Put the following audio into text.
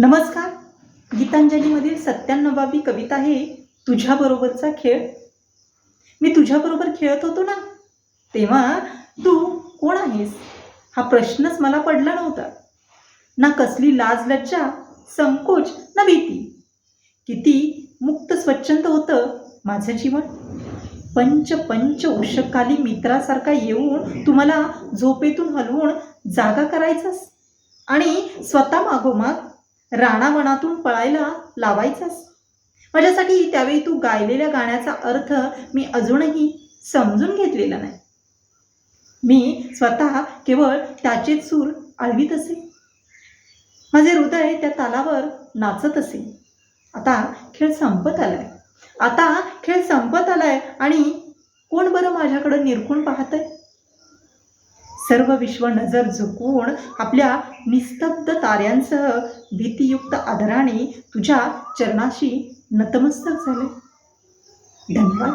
नमस्कार. गीतांजलीमधील सत्त्याण्णवावी कविता आहे तुझ्याबरोबरचा खेळ. मी तुझ्याबरोबर खेळत होतो ना तेव्हा तू कोण आहेस? हा प्रश्नच मला पडला नव्हता. ना कसली लाज लज्जा संकोच ना भीती. किती मुक्त स्वच्छंद होतं माझं जीवन. पंच पंच उषकाली मित्रासारखा येऊन तुम्हाला झोपेतून हलवून जागा करायचास. आणि स्वतः मागोमाग राणावनातून पळायला लावायचास? माझ्यासाठी त्यावेळी तू गायलेल्या गाण्याचा अर्थ मी अजूनही समजून घेतलेला नाही. मी स्वतः केवळ त्याचेच सूर आळवीत असे. माझे हृदय त्या तालावर नाचत असे. आता खेळ संपत आलाय. आता खेळ संपत आलाय आणि कोण बरं माझ्याकडं निरखून पाहतंय? सर्व विश्व नजर झुकवून आपल्या निस्तब्ध ताऱ्यांसह भीतीयुक्त आदराने तुझ्या चरणाशी नतमस्तक झाले. धन्यवाद.